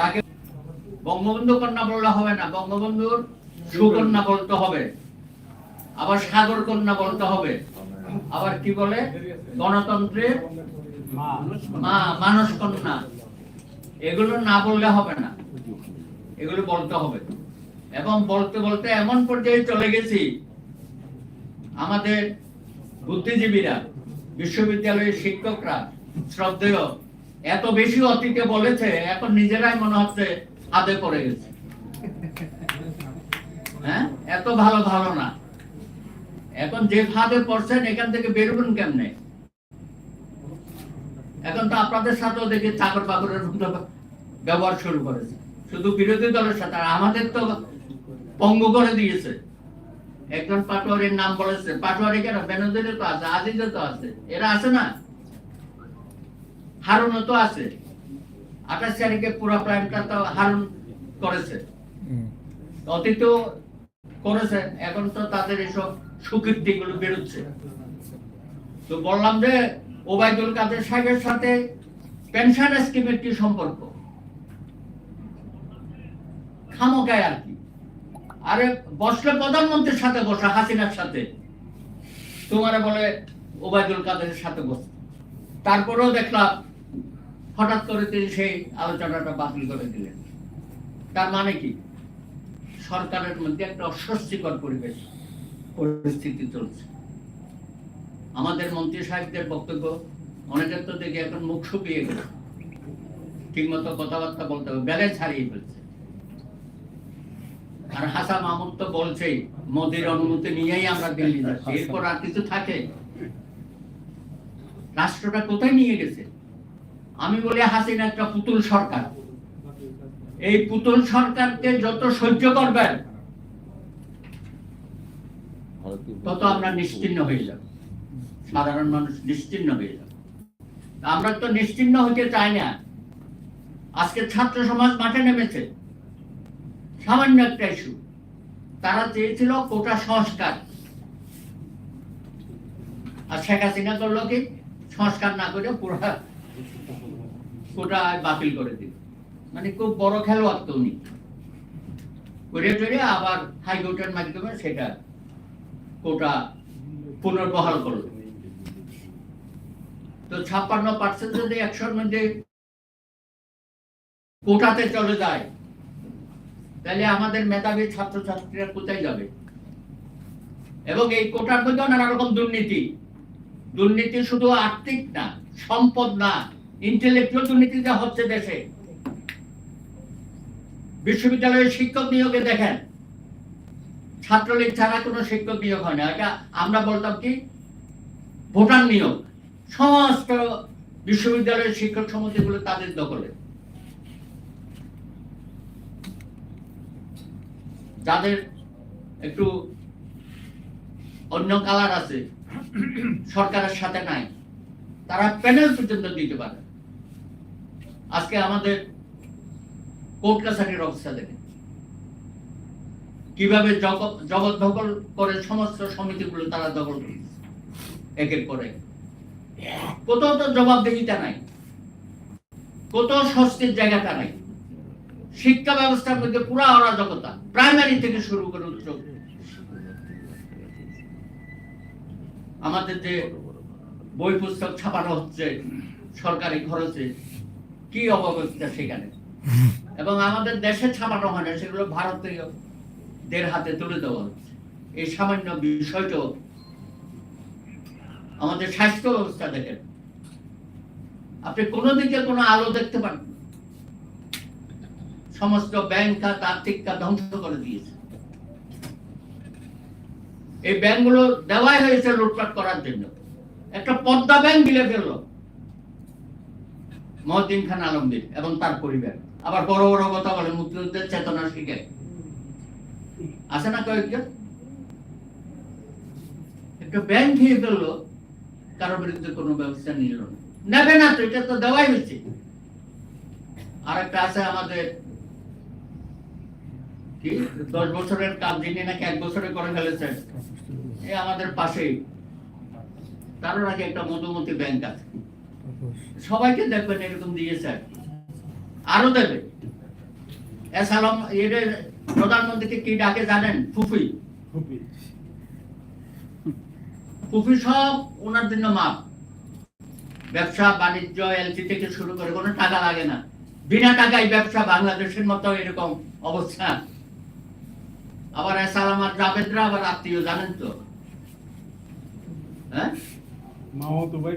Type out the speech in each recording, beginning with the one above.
তাকে বঙ্গবন্ধু কন্যা বললে হবে না, বঙ্গবন্ধুর সুকন্যা বলতে হবে। আবার সাগর কন্যা বলতে হবে। আবার কি বলে? গণতন্ত্রের মা, মানস কন্যা। এগুলো না বললে হবে না। এগুলো বলতে হবে। এবং বলতে বলতে এমন পর্যায়ে চলে গেছি, আমাদের বুদ্ধিজীবীরা, বিশ্ববিদ্যালয়ের শিক্ষকরা, শ্রদ্ধেয় এত বেশি অতীতে বলেছে, এখন নিজেরাই মনে হচ্ছে হাতে পড়ে গেছে। হ্যাঁ? এত ভালো ভালো না এখন যে ফাঁদে পড়ছেন, এখান থেকে বেরোবেন কেমনে? এখন তো আপনাদের সাথেও দেখি চাকর বাকরের ব্যবহার শুরু করেছে। শুধু বিরোধী দলের সাথে, আর আমাদের তো পঙ্গু করে দিয়েছে। একজন পাটোয়ারির নাম বলেছে, পাটোয়ারি কেন? বেনজিরে তো আছে, আজিজে তো আছে। এরা আছে না? হারুনও তো আছে। আঠাশ তারিখে পুরো প্রাইমটা তো হারুন করেছে। অতীতেও করেছে এখন তো তাদের এসব সুকীর্তি গুলো বেরোচ্ছে। তো বললাম যে ওবায়দুল কাদের সাহেবের সাথে পেনশন স্কিমের কি সম্পর্ক? খামোকায় আর কি। আরে বসলে প্রধানমন্ত্রীর সাথে বসা হাসিনার সাথে। তোমার বলে ওবায়দুল কাদের সাথে বস। তারপরেও দেখলাম হঠাৎ করে তিনি সেই আলোচনাটা বাতিল করে দিলেন। তার মানে কি? সরকারের মধ্যে একটা অস্বস্তিকর পরিবেশ, পরিস্থিতি চলছে। আমাদের মন্ত্রী সাহেবদের বক্তব্য, অনেকের তো দেখি এখন মুখ শুকিয়ে গেছে। ঠিক মতো কথাবার্তা বলতে হবে, ব্যালেন্স হারিয়ে ফেলছে। আর হাসা মাহমুদ তো বলছেই, মোদির অনুমতি নিয়েই আমরা দিল্লি যাচ্ছি। এরপর আর কিছু থাকে? রাষ্ট্রটা কোথায় নিয়ে গেছে? আমি বলি হাসিনা একটা পুতুল সরকার। এই পুতুল সরকারকে যত সহ্য করবেন, তত আমরা নিশ্চিন্ন হয়ে যাব। সাধারণ মানুষ নিশ্চিন্ন হয়ে যাব। আমরা তো নিশ্চিন্ন হতে চাই না। আজকে ছাত্র সমাজ মাঠে নেমেছে। সামান্য একটা ইস্যু তারা চেয়েছিল কোটা সংস্কার। আর শেখ হাসিনা করল কি, সংস্কার না করে পুরো বাতিল করে দিল। মানে খুব বড় খেলোয়াড় তো উনি। করে টরে আবার হাইকোর্টের মাধ্যমে সেটা কোটা পুনর্বহাল করল। তো ছাপ্পান্ন পার্সেন্ট যদি একশোর মধ্যে কোটাতে চলে যায়, তাহলে আমাদের মেধাবী ছাত্রছাত্রীরা কোথায় যাবে? এবং এই কোটার মধ্যে নানা রকম দুর্নীতি। দুর্নীতি শুধু আর্থিক না, সম্পদ না ইন্টেলেকচুয়াল দুর্নীতি যা হচ্ছে দেশে। বিশ্ববিদ্যালয়ের শিক্ষক নিয়োগে দেখেন, ছাত্রলীগ ছাড়া কোনো শিক্ষক নিয়োগ হয় না। এটা আমরা বলতাম কি? ভোটার নিয়োগ। সমস্ত বিশ্ববিদ্যালয়ের শিক্ষক সমিতিগুলো তাদের দখলে। যাদের একটু অন্য কালার আছে সরকারের সাথে নাই। তারা প্যানেল পর্যন্ত দিতে পারে। আজকে আমাদের কোর্ট কাছারির অবস্থা দেখেন। কীভাবে জগৎ দখল করে সমস্ত সমিতিগুলো তারা দখল করেছে, একের পর কোথাও তো জবাবদিহিতা নাই। কোথাও স্বস্তির জায়গাটা নাই। শিক্ষা ব্যবস্থার মধ্যে পুরা অরাজকতা। প্রাইমারি থেকে শুরু করে উচ্চ আমাদের যে বই পুস্তক ছাপানো হচ্ছে, সরকারি খরচে, কি অবস্থা সেখানে? এবং আমাদের দেশে ছাপানো হয় না, সেগুলো ভারতীয় দের হাতে তুলে দেওয়া হচ্ছে। এই সামান্য বিষয়টাও আমাদের স্বাস্থ্য ব্যবস্থা দেখেন। আপনি কোনো দিকে কোনো আলো দেখতে পান? সমস্ত ব্যাংক খাত, আর্থিক খাত ধ্বংস করে দিয়েছে। এই ব্যাংকগুলো দেওয়াই হয়েছে লুটপাট করার জন্য। একটা পদ্মা ব্যাংক গিলে ফেলল। মহদ্দিন খান আলমগীর এবং তার পরিবার। আবার বড় বড় কথা বলে মুক্তিযুদ্ধের চেতনা শিখে আছে না কয়েকজন? একটা ব্যাংক খেয়ে ফেলল কারোর বিরুদ্ধে কোনো ব্যবস্থা নিল না। নেবে না তো, এটা তো দেওয়াই হচ্ছে আর একটা আছে আমাদের, কি? দশ বছরের কাজ যিনি নাকি এক বছরে করে ফেলেছেন। এই আমাদের পাশেই তারও নাকি একটা মধুমতি ব্যাংক আছে। সবাইকে দেখবেন এরকম দিয়েছে আর আরও দেবে। এদের প্রধানমন্ত্রীকে কি ডাকে জানেন? ফুফি। ফুফি। সব ওনার জন্য মাপ। ব্যবসা বাণিজ্য এলসি থেকে শুরু করে কোনো টাকা লাগে না। বিনা টাকায় ব্যবসা বাংলাদেশের মতো এরকম অবস্থা। আবার এসালাম আর জাভেদরা আবার আত্মীয় জানেন তো? হ্যাঁ? ভাই ভাই।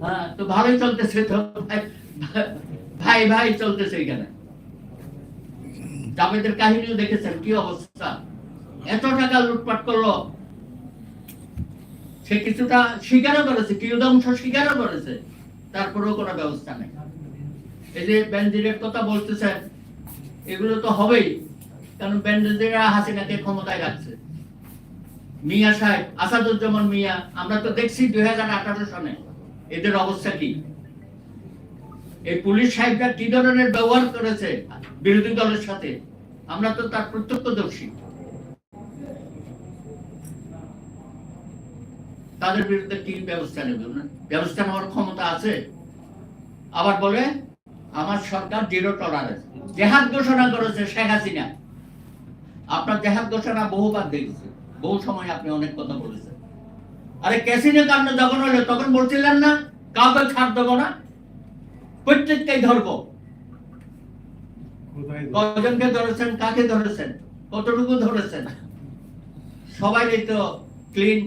হ্যাঁ তো ভালোই চলতেছে তো ভাই- ভাই চলতেছে এখানে। জাভেদের কাহিনীও দেখেছেন কি অবস্থা? এত টাকা লুটপাট করল। সে কিছুটা স্বীকারও করেছে কিয়দাংশ স্বীকারও করেছে। তারপরেও কোনো ব্যবস্থা নেই। এই যে বেনজিরের কথা বলতেছেন এগুলো তো হবেই কারণ বেনজিরা হাসিনাকে ক্ষমতায় রাখছে। মিয়া সাহেব, আসাদুজ্জামান মিয়া, আমরা তো দেখছি দুই হাজার আঠারো সনে এদের অবস্থা কি? এই পুলিশ সাহেবরা কি ধরনের ব্যবহার করেছে বিরোধী দলের সাথে? আমরা তো তার প্রত্যক্ষদর্শী। তাদের বিরুদ্ধে কি ব্যবস্থা নেবে? ব্যবস্থা নেওয়ার ক্ষমতা আছে? আবার বলে, আমার সরকার জিরো টলারেন্স জেহাদ ঘোষণা করেছে শেখ হাসিনা। আপনার জেহাদ ঘোষণা বহুবার দেখেছে। বহু সময় আপনি অনেক কথা বলেছেন। আরে ক্যাসিনো কাণ্ড যখন হলো তখন বলছিলেন না কাউকে ছাড় দেবো না? প্রত্যেককেই ধরবো। কজনকে ধরেছেন কাকে ধরেছেন কতটুকু ধরেছেন? সবাই তো ক্লিন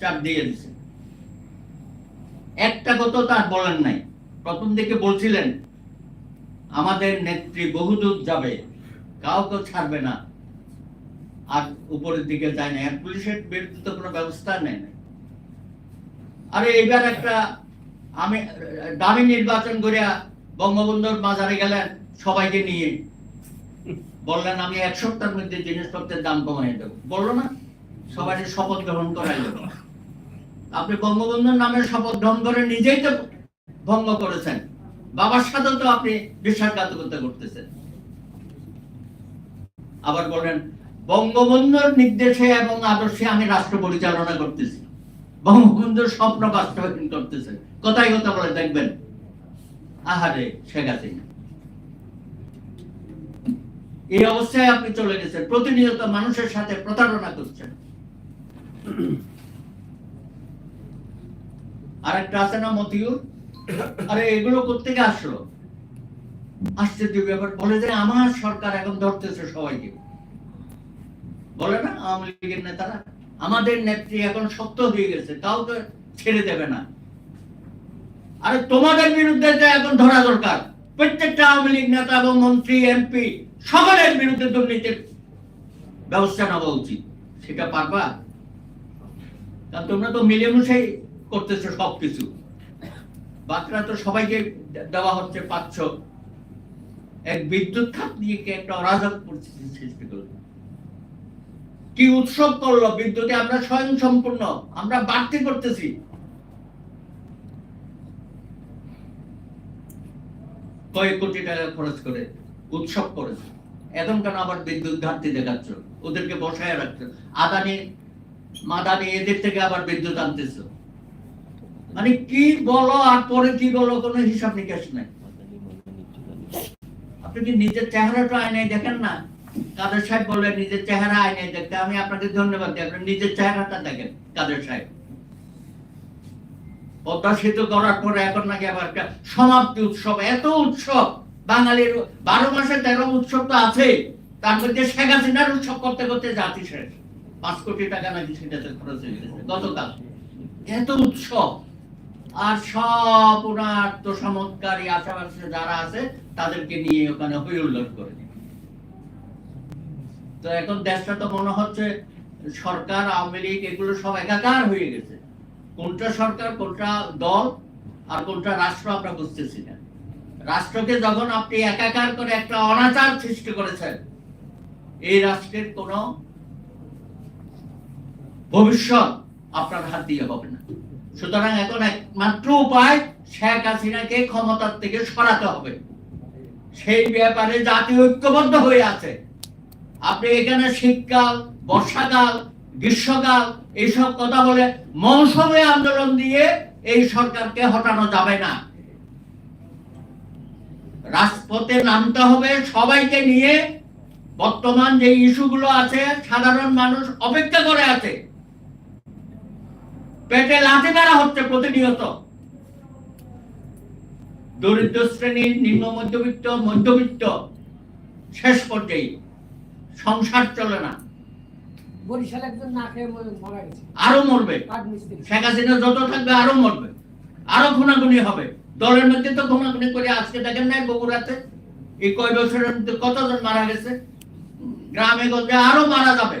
চাপ দিয়ে দিচ্ছে একটা কথা তার বলেন নাই। প্রথম দিকে বলছিলেন আমাদের নেত্রী বহুদূর যাবে কাউকে ছাড়বে না। আর উপরের দিকে যায় না। পুলিশের বিরুদ্ধে কোনো ব্যবস্থা নেয় না আরে এবার একটা আমি, দামি নির্বাচন করিয়া বঙ্গবন্ধুর মাজারে গেলেন সবাইকে নিয়ে বললেন, আমি এক সপ্তাহের মধ্যে জিনিসপত্রের দাম কমাই দেবো। বলল না সবাই শপথ গ্রহণ করাই দেবো আপনি বঙ্গবন্ধুর নামে শপথ গ্রহণ করে নিজেই তো ভঙ্গ করেছেন। বাবার সাথে তো আপনি বিশ্বাসঘাতকতা করতেছেন। আবার বলেন বঙ্গবন্ধুর নির্দেশে এবং আদর্শে আমি রাষ্ট্র পরিচালনা করতেছি। বঙ্গবন্ধুর স্বপ্ন বাস্তবায়ন করতেছে। কোথায় কথা বলে দেখবেন? আহারে, শেখ হাসিনা। এই অবস্থায় আপনি চলে গেছেন। প্রতিনিয়ত মানুষের সাথে প্রতারণা করছেন। আরেকটা আছে না মতিউর? আরে, এগুলো কোথেকে আসলো? আশ্চর্য ব্যাপার। বলে যে আমার সরকার এখন ধরতেছে সবাইকে। বলে না, আওয়ামী লীগের নেতারা, আমাদের নেত্রী এখন শক্ত হয়ে গেছে, কাউকে ছেড়ে দেবে না। আরে তোমাদের বিরুদ্ধে যে এখন ধরা দরকার, প্রত্যেকটা আওয়ামী লীগ নেতা এবং মন্ত্রী, এমপি, সকলের বিরুদ্ধে দুর্নীতির ব্যবস্থা নেওয়া উচিত। সেটা পারবা? তোমরা তো মিলেমিশেই করতেছো সবকিছু। বাচ্চারা তো সবাইকে দেওয়া হচ্ছে পাচ্ছ এক বিদ্যুৎ খাত নিয়ে একটা অরাজক পরিস্থিতি সৃষ্টি করল কি উৎসব করল? বিদ্যুতে আমরা স্বয়ং সম্পূর্ণ আমরা বাড়তি করতেছি। কয়েক কোটি টাকা খরচ করে উৎসব করেছে? এখন কেন আবার বিদ্যুৎ ঘাটতি দেখাচ্ছ? ওদেরকে বসায় রাখছো। আদানি, মাদানি, এদের থেকে আবার বিদ্যুৎ আনতেছ। মানে কি বলো আর পরে কি বলো, কোনো হিসাব নিকাশ নাই। আপনি কি নিজের চেহারাটা আয়নায় দেখেন না? কাদের সাহেব বললেন নিজের চেহারা আয়নায় দেখতে। আমি আপনাকে ধন্যবাদ দিই, আপনি নিজের চেহারাটা দেখেন, কাদের সাহেব। সেতু করার পরে এখন নাকি আবার একটা সমাপ্তি উৎসব, এত উৎসব। বাঙালির বারো মাসে তেরো উৎসব তো আছে তার মধ্যে শেখ হাসিনার উৎসব করতে করতে জাতি শেষ। পাঁচ কোটি টাকা নাকি সেটাতে খরচ হয়ে গেছে গতকাল। এত উৎসব। আর সব ওনার তো চমৎকারী আশেপাশে যারা আছে, তাদেরকে নিয়ে ওখানে হই উল্লোড় করে। তো এখন দেশটা তো মনে হচ্ছে সরকার, আওয়ামী লীগ এগুলো সব একাকার হয়ে গেছে। কোনটা সরকার, কোনটা দল আর কোনটা রাষ্ট্র আমরা বুঝতেছি না। রাষ্ট্রকে যখন আপনি একাকার করে একটা অনাচার সৃষ্টি করেছেন, এই রাষ্ট্রের কোন ভবিষ্যৎ আপনার হাত দিয়ে হবে না। সুতরাং এখন একমাত্র উপায় শেখ হাসিনাকে ক্ষমতার থেকে সরাতে হবে। সেই ব্যাপারে জাতি ঐক্যবদ্ধ হয়ে আছে। আপনি এখানে শীতকাল, বর্ষাকাল, গ্রীষ্মকাল, এইসব কথা বলে মৌসুমে আন্দোলন দিয়ে এই সরকারকে হটানো যাবে না। রাজপথে নামতে হবে সবাইকে নিয়ে। বর্তমান যে ইস্যুগুলো আছে, সাধারণ মানুষ অপেক্ষা করে আছে। পেটে লাথি মারা হচ্ছে প্রতিনিয়ত। দরিদ্র শ্রেণির নিম্ন মধ্যবিত্ত মধ্যবিত্ত, শেষ পর্যায়ে। সংসার চলে না। বরিশাল একজন না খেয়ে মারা গেছে। আরও মরবে। শেখ হাসিনা যত থাকবে আরও মরবে। আরও খুনাখুনি হবে। দলের মধ্যে তো খুনাখুনি করে আজকে দেখেন নাই বগুড়াতে। এই কয় বছরের মধ্যে কতজন মারা গেছে? গ্রামে গঞ্জে আরও মারা যাবে।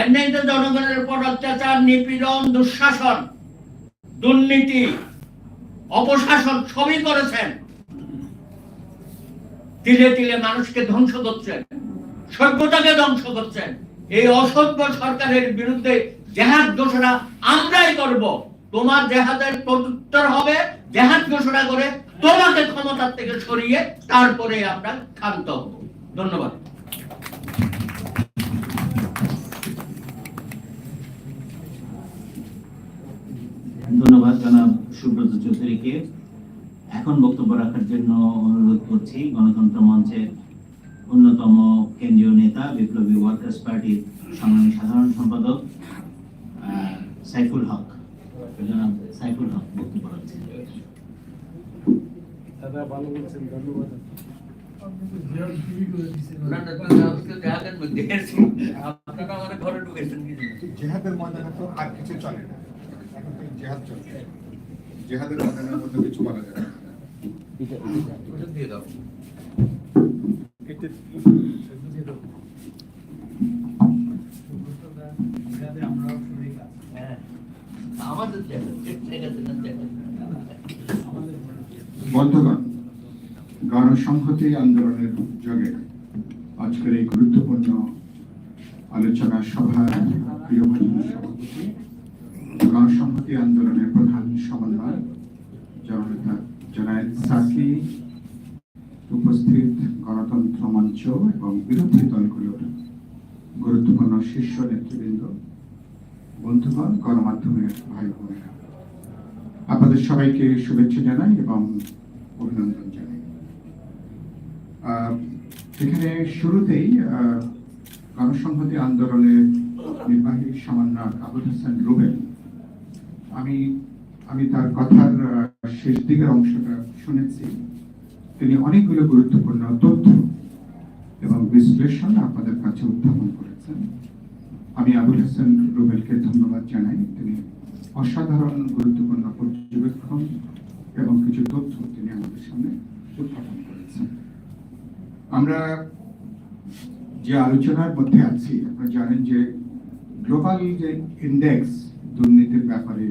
এমনি তো জনগণের উপর অত্যাচার নিপীড়ন দুঃশাসন দুর্নীতি অপশাসন সবই করেছেন। তিলে তিলে মানুষকে ধ্বংস করছেন। সভ্যতাকে ধ্বংস করছেন। এই অসভ্য সরকারের বিরুদ্ধে জেহাদ ঘোষণা আমরাই করব। তোমার জেহাদের প্রত্যুত্তর হবে, জেহাদ ঘোষণা করে তোমাকে ক্ষমতার থেকে সরিয়ে তারপরে আমরা ক্ষান্ত হব। ধন্যবাদ। ধন্যবাদ জনাব সুব্রত চৌধুরীকে। এখন বক্তব্য রাখার জন্য অনুরোধ করছি গণতন্ত্র মঞ্চের অন্যতম কেন্দ্রীয় নেতা বিপ্লবী ওয়ার্কার্স পার্টির সংগ্রামী সাধারণ সম্পাদক সাইফুল হক। জনাব সাইফুল হক বক্তব্য রাখছেন। দাদা ভালো বলছেন ধন্যবাদ। ঘরে ঢুকেছেন কি জন্য? জেহাদের ময়দানে তো আর কিছু চলে না। এখন তো জেহাদ চলছে। জেহাদের ময়দানের মধ্যে কিছু বলা যায় না। দিয়ে দাও। না জায়গা বন্ধুগণ গণসংহতি আন্দোলনের যোগে আজকের এই গুরুত্বপূর্ণ আলোচনা সভায় প্রিয় সভাপতি গণসংহতি আন্দোলনের প্রধান সমন্বয় জননেতা জনায়েদ সাকি উপস্থিত গণতন্ত্র মঞ্চ এবং বিরোধী দলগুলোর গুরুত্বপূর্ণ শীর্ষ নেতৃবৃন্দ, বন্ধুগণ, গণমাধ্যমের ভাই বোনেরা আপনাদের সবাইকে শুভেচ্ছা জানাই এবং অভিনন্দন জানাই। এখানে শুরুতেই গণসংহতি আন্দোলনের নির্বাহী সমন্বয়ক আবুল হাসান রুবেল, আমি আমি তার কথার শেষ দিকের অংশটা শুনেছি। তিনি অনেকগুলো গুরুত্বপূর্ণ তথ্য এবং বিশ্লেষণ আপনাদের কাছে উত্থাপন করেছেন। আমি আবুল হাসান রুবেলকে ধন্যবাদ জানাই। তিনি অসাধারণ, গুরুত্বপূর্ণ পর্যবেক্ষণ এবং কিছু তথ্য তিনি আমাদের সামনে উত্থাপন করেছেন। আমরা যে আলোচনার মধ্যে আছি, আপনারা জানেন যে গ্লোবাল যে ইন্ডেক্স দুর্নীতির ব্যাপারে,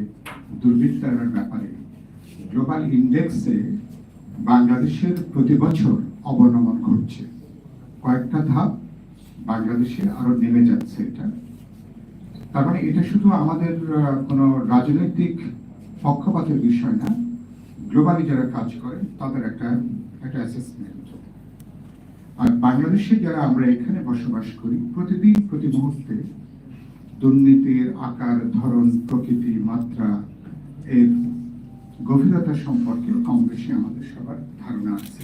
দুর্বৃত্তায়নের ব্যাপারে, গ্লোবাল ইন্ডেক্সে বাংলাদেশের প্রতি বছর অবনমন ঘটছে। কয়েকটা ধাপ বাংলাদেশে আরও নেমে যাচ্ছে এটা। তার মানে এটা শুধু আমাদের কোনো রাজনৈতিক পক্ষপাতের বিষয় না গ্লোবালি যারা কাজ করে, তাদের একটা একটা অ্যাসেসমেন্ট আর বাংলাদেশে যারা আমরা এখানে বসবাস করি, প্রতিদিন, প্রতি মুহূর্তে দুর্নীতির আকার, ধরন, প্রকৃতি, মাত্রা, এর গভীরতা সম্পর্কে কম বেশি আমাদের সবার ধারণা আছে।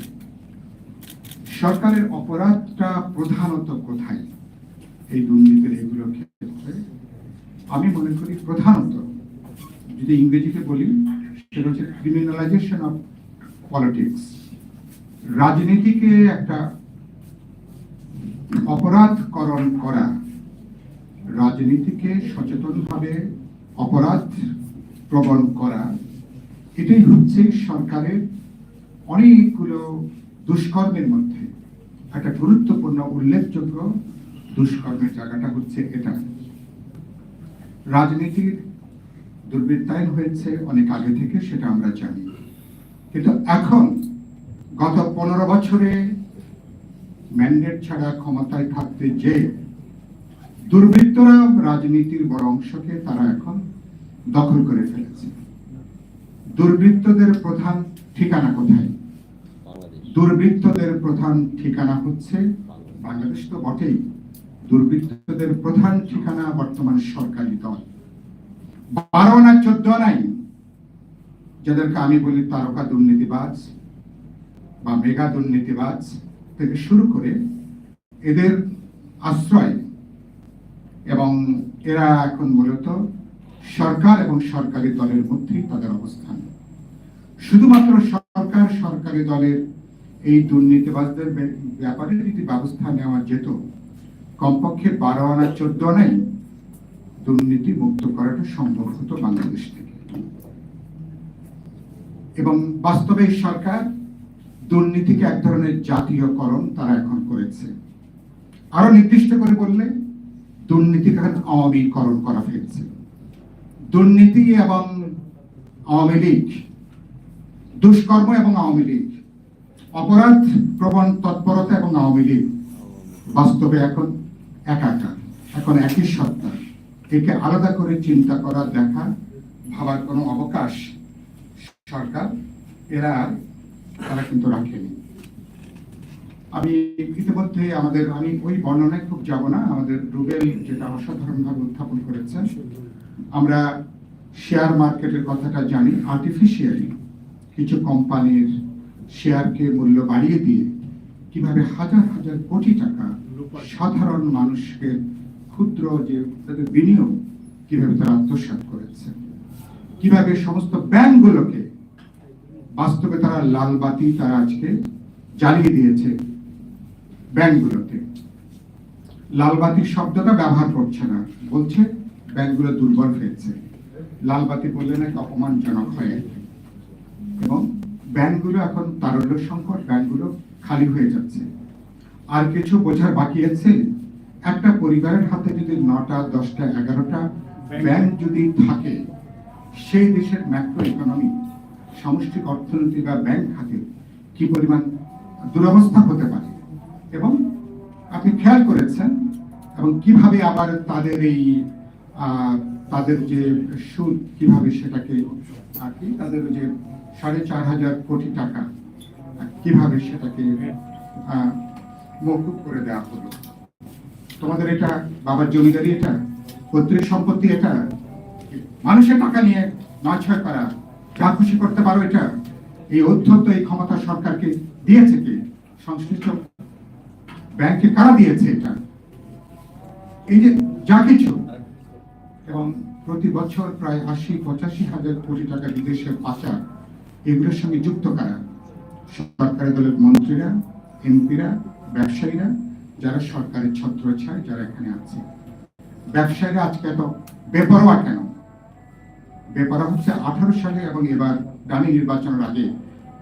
সরকারের অপরাধটা প্রধানত কোথায়? এই দুর্নীতির এগুলোর ক্ষেত্রে আমি মনে করি প্রধানত, যদি ইংরেজিতে বলি, সেটা হচ্ছে ক্রিমিনালাইজেশন অফ পলিটিক্স রাজনীতিকে একটা অপরাধকরণ করা, রাজনীতিকে সচেতনভাবে অপরাধ প্রবণ করা এটাই হচ্ছে সরকারের অনেকগুলো দুষ্কর্মের মধ্যে। একটা গুরুত্বপূর্ণ উল্লেখযোগ্য দুষ্কর্মের জায়গাটা হচ্ছে এটা। রাজনীতির দুর্বৃত্তায়ন হয়েছে অনেক আগে থেকে, সেটা আমরা জানি। কিন্তু এখন গত পনেরো বছরে ম্যান্ডেট ছাড়া ক্ষমতায় থাকতে যে দুর্বৃত্তরা রাজনীতির বড় অংশকে তারা এখন দখল করে ফেলেছে। দুর্বৃত্তদের প্রধান ঠিকানা কোথায়? দুর্বৃত্তদের প্রধান ঠিকানা হচ্ছে বাংলাদেশ তো বটেই। দুর্বৃত্তদের প্রধান ঠিকানা বর্তমান সরকারি দল। বারো না চোদ্দ নাই? যাদেরকে আমি বলি তারকা দুর্নীতিবাজ বা মেগা দুর্নীতিবাজ থেকে শুরু করে এদের আশ্রয় এবং এরা এখন মূলত সরকার এবং সরকারি দলের মধ্যেই তাদের অবস্থান। শুধুমাত্র সরকার, সরকারি দলের এই দুর্নীতিবাজদের ব্যাপারে যদি ব্যবস্থা নেওয়া যেত, কমপক্ষে বারো আনা চোদ্দ আনাই দুর্নীতি মুক্ত করাটা সম্ভব হতো বাংলাদেশ থেকে। এবং বাস্তবে সরকার দুর্নীতিকে এক ধরনের জাতীয়করণ তারা এখন করেছে। আরও নির্দিষ্ট করে বললে, দুর্নীতিকে এখন আওয়ামীকরণ করা হয়েছে। দুর্নীতি এবং আওয়ামী লীগ দুষ্কর্ম এবং আওয়ামী লীগ। অপরাধ, প্রবণ তৎপরতা এবং আওয়ামী লীগ। বাস্তবে এখন একাকার, এখন একই সত্তা। একে আলাদা করে চিন্তা করা, দেখা, ভাবার কোনো অবকাশ সরকার, এরা তারা কিন্তু রাখেনি। আমি ইতিমধ্যে আমাদের, আমি ওই বর্ণনায় খুব যাব না, আমাদের রুবেল যেটা অসাধারণভাবে উত্থাপন করেছেন আমরা শেয়ার মার্কেটের কথাটা জানি আর্টিফিশিয়ালি কিছু কোম্পানির শেয়ারকে মূল্য বাড়িয়ে দিয়ে কীভাবে হাজার হাজার কোটি টাকা সাধারণ মানুষকে ক্ষুদ্র যে তাদের বিনিয়োগ, কীভাবে তারা আত্মসাৎ করেছে, কীভাবে সমস্ত ব্যাংকগুলোকে বাস্তবে তারা লাল বাতি তারা আজকে জ্বালিয়ে দিয়েছে ব্যাংকগুলোতে লাল বাতির শব্দটা ব্যবহার করছে না, বলছে ব্যাংকগুলো দুর্বল হয়েছে লাল বাতি বললে নাকি অপমানজনক হয়। এবং ব্যাংকগুলো এখন তারল্য সংকট ব্যাংকগুলো খালি হয়ে যাচ্ছে। আর কিছু বোঝার বাকি আছে? একটা পরিবারের হাতে যদি নটা, দশটা, এগারোটা ব্যাংক যদি থাকে, সেই দেশের ম্যাক্রো ইকোনমি, সামষ্টিক অর্থনীতি বা ব্যাংক খাতে কি পরিমাণ দুরবস্থা হতে পারে? এবং আপনি খেয়াল করেছেন? এবং কীভাবে আবার তাদের এই তাদের যে সুদ কীভাবে সেটাকে কি তাদের যে সাড়ে চার হাজার কোটি টাকা কীভাবে সেটাকে মকুব করে দেওয়া হলো। তোমাদের এটা বাবার জমিদারি এটা পৈতৃক সম্পত্তি এটা, মানুষের টাকা নিয়ে নয় ছয় করা যা খুশি করতে পারো এটা, এই অধ্যত্ত এই ক্ষমতা সরকারকে দিয়েছে কি? সংশ্লিষ্ট ব্যাংকে কারা দিয়েছে এটা? এই যে যা কিছু এবং প্রতি বছর প্রায় আশি, পঁচাশি হাজার কোটি টাকা বিদেশে পাচার। এগুলোর সঙ্গে যুক্ত কারা? সরকারি দলের মন্ত্রীরা, এমপিরা, ব্যবসায়ীরা, যারা সরকারের ছত্রছায়, যারা এখানে আছে। ব্যবসায়ীরা আজকে এত বেপরোয়া কেন? বেপরোয়া হচ্ছে আঠারো সালে এবং এবার ডামি নির্বাচনের আগে।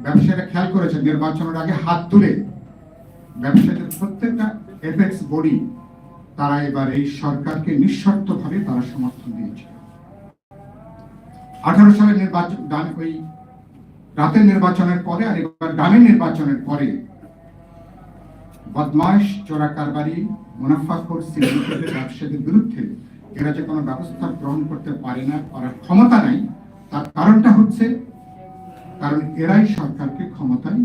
ব্যবসায়ীরা খেয়াল করেছে নির্বাচনের আগে হাত তুলে। ব্যবসায়ীদের প্রত্যেকটা এফেক্স বডি তারা এবার এই সরকারকে নিঃশর্তভাবে তারা সমর্থন দিয়েছে। আঠারো সালের নির্বাচন ওই রাতের নির্বাচনের পরে আর এবার গ্রামের নির্বাচনের পরে বদমাস চোরা কারবারি মুনাফাখোর সিন্ডিকেটের ব্যবসায়ীদের বিরুদ্ধে এরা যে কোনো ব্যবস্থা গ্রহণ করতে পারে না, করার ক্ষমতা নাই। তার কারণটা হচ্ছে, কারণ এরাই সরকারকে ক্ষমতায়,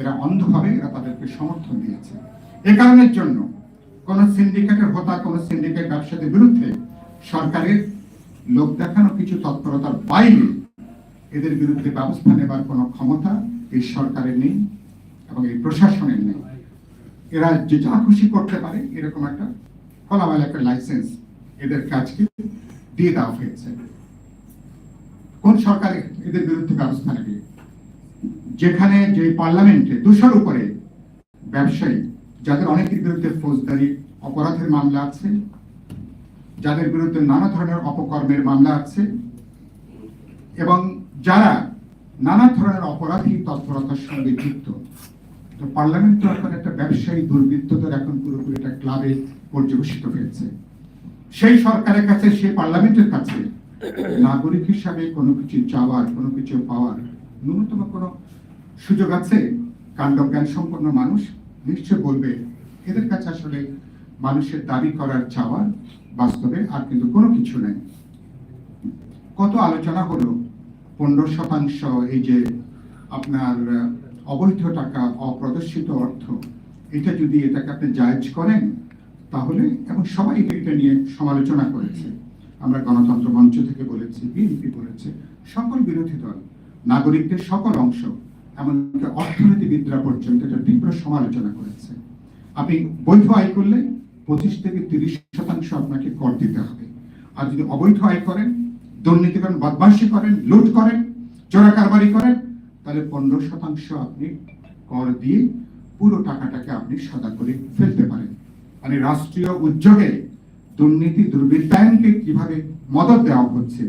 এরা অন্ধভাবে এরা তাদেরকে সমর্থন দিয়েছে। এ কারণের জন্য কোন সিন্ডিকেটের হতা কোন সিন্ডিকেট ব্যবসায়ীদের বিরুদ্ধে সরকারের লোক দেখানো কিছু তৎপরতার বাইরে এদের বিরুদ্ধে ব্যবস্থা নেবার কোনো ক্ষমতা এই সরকারের নেই এবং এই প্রশাসনের নেই। এরা যে যা খুশি করতে পারে এরকম একটা খোলামেলা একটা লাইসেন্স এদের কাজকে দিয়ে দেওয়া হয়েছে। কোন সরকার এদের বিরুদ্ধে ব্যবস্থা নেবে? যেখানে যে পার্লামেন্টে দুশোর উপরে ব্যবসায়ী যাদের অনেকের বিরুদ্ধে ফৌজদারি, অপরাধের মামলা আছে, যাদের বিরুদ্ধে নানা ধরনের অপকর্মের মামলা আছে, এবং যারা নানা ধরনের অপরাধী তৎপরতার সঙ্গে যুক্ত। তো পার্লামেন্ট এখন একটা ব্যবসায়ী দুর্বৃত্তদের এখন পুরোপুরি একটা ক্লাবে পর্যবেসিত হয়েছে। সেই সরকারের কাছে, সেই পার্লামেন্টের কাছে নাগরিক হিসাবে কোনো কিছু চাওয়ার, কোনো কিছু পাওয়ার ন্যূনতম কোনো সুযোগ আছে? কাণ্ড জ্ঞান সম্পন্ন মানুষ নিশ্চয় বলবে, এদের কাছে আসলে মানুষের দাবি করার চাওয়ার বাস্তবে আর কিন্তু কোনো কিছু নেই। কত আলোচনা হলো, পনেরো শতাংশ এই যে আপনার অবৈধ টাকা, অপ্রদর্শিত অর্থ, এটা যদি এটাকে আপনি জায়জ করেন, তাহলে, এবং সবাই এটা নিয়ে সমালোচনা করেছে, আমরা গণতন্ত্র মঞ্চ থেকে বলেছি, বিএনপি বলেছে, সকল বিরোধী দল, নাগরিকদের সকল অংশ এমনকি অর্থনীতিবিদরা পর্যন্ত এটা তীব্র সমালোচনা করেছে। আপনি বৈধ আয় করলে পঁচিশ থেকে তিরিশ শতাংশ আপনাকে কর দিতে হবে। আর যদি অবৈধ আয় করেন দুর্নীতি করেন বদমাশি করেন, লুট করেন, চোরা কারবারি করেন, তাহলে পনেরো শতাংশ আপনি কর দিয়ে পুরো টাকাটাকে আপনি সাদা করে ফেলতে পারেন। মানে রাষ্ট্রীয় উদ্যোগে দুর্নীতি দুর্বৃত্তায়নকে কীভাবে মদত দেওয়া হচ্ছে।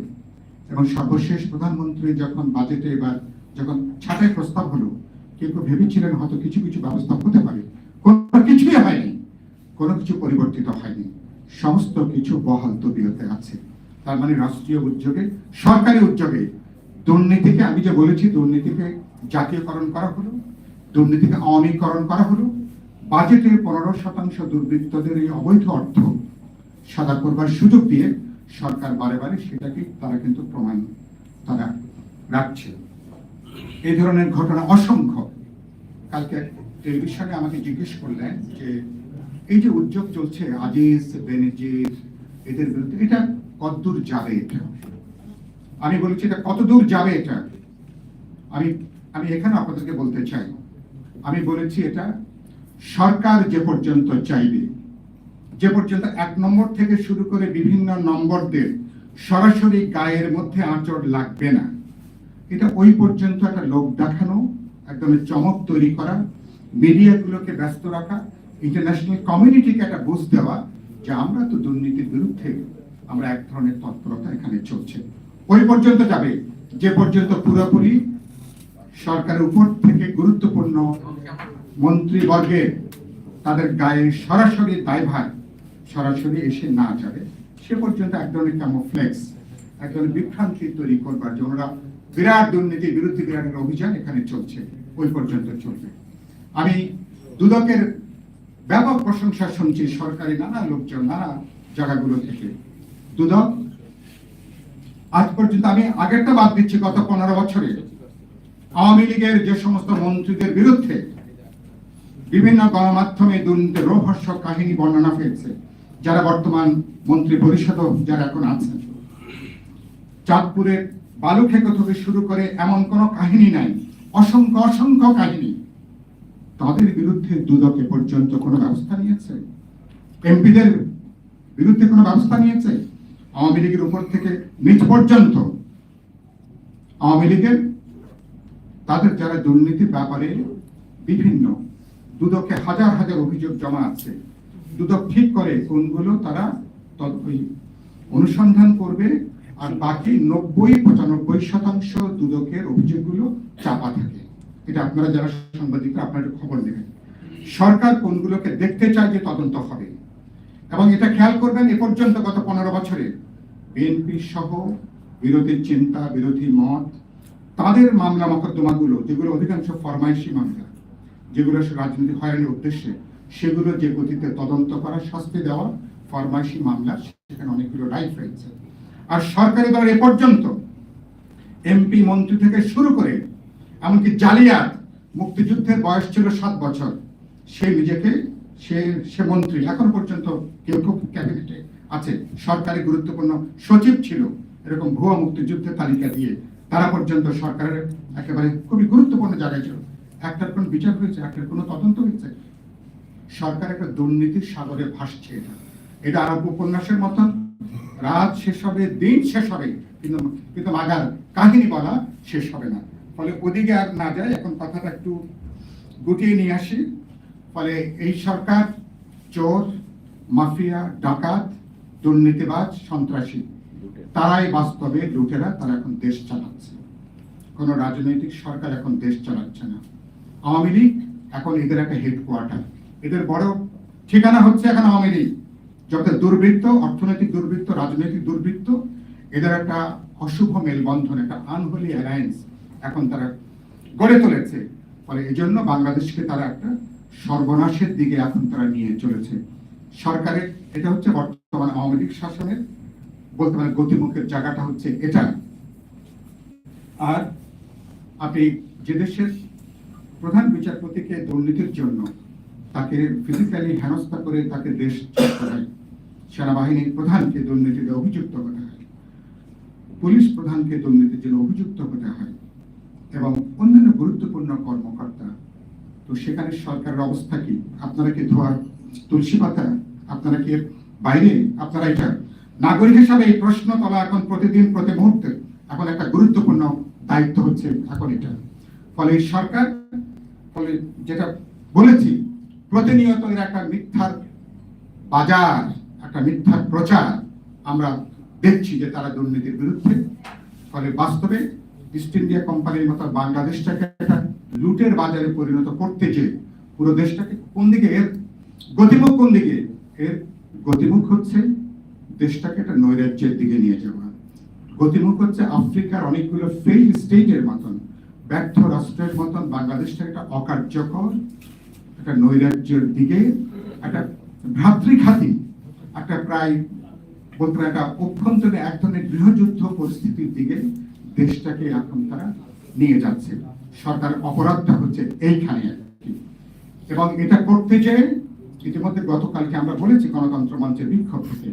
এবং সর্বশেষ প্রধানমন্ত্রী যখন বাজেটে এবার যখন ছাঁটাই প্রস্তাব হলো, কেউ কেউ ভেবেছিলেন হয়তো কিছু কিছু ব্যবস্থা হতে পারে। কোনো কিছুই হয়নি। কোনো কিছু পরিবর্তিত হয়নি। সমস্ত কিছু বহাল তবিয়তে আছে। তার মানে রাষ্ট্রীয় উদ্যোগে, সরকারি উদ্যোগে, দুর্নীতিকে আমি যে বলেছি, দুর্নীতিকে জাতীয়করণ করা হলো, দুর্নীতিকে আওয়ামীকরণ করা হলো বাজেটে পনেরো শতাংশ দুর্বৃত্তদের এই অবৈধ অর্থ সাদা করবার সুযোগ দিয়ে সরকার বারে বারে সেটাকে তারা কিন্তু প্রমাণ তারা রাখছে। এই ধরনের ঘটনা অসংখ্য। কালকে টেলিভিশনে আমাকে জিজ্ঞেস করলেন যে, এই যে উদ্যোগ চলছে, আজিজ, বেনজির, এদের বিরুদ্ধে, এটা কতদূর যাবে এটা? আমি বলেছি, এটা কতদূর যাবে এটা? আমি আমি এখানে আপনাদেরকে বলতে চাই, আমি বলেছি, এটা সরকার যে পর্যন্ত চাইবে, যে পর্যন্ত এক নম্বর থেকে শুরু করে বিভিন্ন নম্বরদের সরাসরি গায়ের মধ্যে আঁচড় লাগবে না। এটা ওই পর্যন্ত একটা লোক দেখানো, একদম চমক তৈরি করা, মিডিয়াগুলোকে ব্যস্ত রাখা ইন্টারন্যাশনাল কমিউনিটিকে একটা বুঝ দেওয়া, যে আমরা তো দুর্নীতির বিরুদ্ধে আমরা এক ধরনের তৎপরতা এখানে চলছে। ওই পর্যন্ত যাবে, যে পর্যন্ত পুরোপুরি সরকারের উপর থেকে গুরুত্বপূর্ণ মন্ত্রীবর্গের তাদের গায়ে সরাসরি দায়ভার, সরাসরি এসে না যাবে, সে পর্যন্ত এক ধরনের ক্যামোফ্লেক্স এক ধরনের বিভ্রান্তি তৈরি করবার জন্য বিরাট দুর্নীতির বিরুদ্ধে বিরাট অভিযান এখানে চলছে, ওই পর্যন্ত চলবে। আমি দুদকের ব্যাপক প্রশংসা শুনছি সরকারি নানা লোকজন, নানা জায়গাগুলো থেকে। দুদক, আজ পর্যন্ত আমি আগেরটা বাদ দিচ্ছি গত পনেরো বছরে। আওয়ামী লীগের যে সমস্ত মন্ত্রীদের বিরুদ্ধে বিভিন্ন গণমাধ্যমে দুর্নীতির রোহস্য কাহিনী বর্ণনা হয়েছে যারা বর্তমান মন্ত্রী পরিষদ যারা এখন আছেন। চাঁদপুরের বালুখেকো থেকে শুরু করে এমন কোনো কাহিনী নাই। অসংখ্য অসংখ্য কাহিনী। তাদের বিরুদ্ধে দুদকে পর্যন্ত কোনো ব্যবস্থা নিয়েছে? এমপিদের বিরুদ্ধে কোনো ব্যবস্থা নিয়েছে? আওয়ামী লীগের উপর থেকে নিচ পর্যন্ত? আওয়ামী লীগের? তাদের যারা দুর্নীতির ব্যাপারে বিভিন্ন দুদকে হাজার হাজার অভিযোগ জমা আছে, দুদক ঠিক করে কোনগুলো তারা অনুসন্ধান করবে আর বাকি নব্বই পঁচানব্বই শতাংশ দুদকের অভিযোগগুলো চাপা থাকে। এটা আপনারা যারা সাংবাদিক, আপনারা খবর নেবেন। সরকার কোনগুলোকে দেখতে চায় যে তদন্ত হবে? এবং এটা খেয়াল করবেন, এ পর্যন্ত গত পনেরো বছরে বিএনপি সহ বিরোধী চিন্তা, বিরোধী মত, তাদের মামলা মকদ্দমাগুলো, যেগুলো অধিকাংশ ফরমাইশি মামলা, যেগুলো রাজনৈতিক হয়রানির উদ্দেশ্যে, সেগুলো যে গতিতে তদন্ত করা শাস্তি দেওয়া ফরমাইশি মামলা, সেখানে অনেকগুলো রাইট রয়েছে। আর সরকারি দল এ পর্যন্ত এমপি, মন্ত্রী থেকে শুরু করে এমনকি জালিয়াত, মুক্তিযুদ্ধের বয়স ছিল সাত বছর। সে নিজেকে, সে সে মন্ত্রী, এখন পর্যন্ত কেউ কেউ ক্যাবিনেটে আছে। সরকারি গুরুত্বপূর্ণ সচিব ছিল। এরকম ভুয়া মুক্তিযুদ্ধের তালিকা দিয়ে তারা পর্যন্ত সরকারের একেবারে খুবই গুরুত্বপূর্ণ জায়গায় ছিল। একটার কোন বিচার হয়েছে, একটার কোনো তদন্ত হয়েছে? সরকার একটা দুর্নীতির সাগরে ভাসছে এটা। এটা আরব উপন্যাসের মতন রাত শেষ হবে, দিন শেষ হবে, কিন্তু কিন্তু মাগার কাহিনী বলা শেষ হবে না। ফলে ওদিকে আর না যায় এখন কথাটা একটু গুটিয়ে নিয়ে আসি। ফলে এই সরকার, চোর, মাফিয়া, ডাকাত, দুর্নীতিবাজ, সন্ত্রাসী, তারাই বাস্তবে লুটেরা, তারা এখন দেশ চালাচ্ছে। কোনো রাজনৈতিক সরকার এখন দেশ চালাচ্ছে না। আওয়ামী লীগ এখন এদের একটা হেডকোয়ার্টার এদের বড় ঠিকানা হচ্ছে এখন আওয়ামী লীগ। যত দুর্বৃত্ত, অর্থনৈতিক দুর্বৃত্ত, রাজনৈতিক দুর্বৃত্ত, এদের একটা অশুভ মেলবন্ধন, একটা আনহোলি অ্যালায়েন্স এখন তারা গড়ে তুলেছে। ফলে এই জন্য বাংলাদেশকে তারা একটা সর্বনাশের দিকে এখন তারা নিয়ে চলেছে। সরকারের, এটা হচ্ছে বর্তমান আওয়ামী লীগ শাসনের, বলতে পারেন গতিমুখের জায়গাটা হচ্ছে এটা। আর আপনি যে দেশের প্রধান বিচারপতিকে দুর্নীতির জন্য তাকে ফিজিক্যালি হেনস্থা করে তাকে দেশ হয় সেনাবাহিনীর প্রধানকে দুর্নীতিতে অভিযুক্ত হতে হয়। পুলিশ প্রধানকে দুর্নীতির জন্য অভিযুক্ত হতে হয় এবং অন্যান্য গুরুত্বপূর্ণ কর্মকর্তা। তো সেখানে সরকারের অবস্থা কি? আপনারা কি ধোয়ার তুলসী পাতা? আপনারা কি বাইরে? আপনারা এটা নাগরিক হিসাবে এই প্রশ্ন তোলা এখন প্রতিদিন, প্রতি মুহূর্তে এখন একটা গুরুত্বপূর্ণ দায়িত্ব হচ্ছে এখন এটা। ফলে সরকার, ফলে যেটা বলেছি, প্রতিনিয়ত এর একটা মিথ্যার বাজার। একটা মিথ্যার প্রচার আমরা দেখছি যে তারা দুর্নীতির বিরুদ্ধে। ফলে বাস্তবে ইস্ট ইন্ডিয়া কোম্পানির মতো বাংলাদেশটাকে একটা লুটের বাজারে পরিণত করতে যে পুরো দেশটাকে কোন দিকে এর গতিমুখ কোন দিকে? এর গতিমুখ হচ্ছে দেশটাকে একটা নৈরাজ্যের দিকে নিয়ে যাওয়া। গতিমুখ হচ্ছে আফ্রিকার অনেকগুলো ফেইল স্টেটের মতন, ব্যর্থ রাষ্ট্রের মতন বাংলাদেশটা একটা অকার্যকর, একটা নৈরাজ্যের দিকে, একটা ভ্রাতৃঘাতী একটা প্রায় বলতে একটা অভ্যন্তরে এক ধরনের গৃহযুদ্ধ পরিস্থিতির দিকে দেশটাকে এখন তারা নিয়ে যাচ্ছে। সরকার অপরাধটা হচ্ছে এইখানে এবং এটা করতে চেয়ে ইতিমধ্যে গতকালকে আমরা বলেছি গণতন্ত্র মঞ্চের বিক্ষোভ থেকে।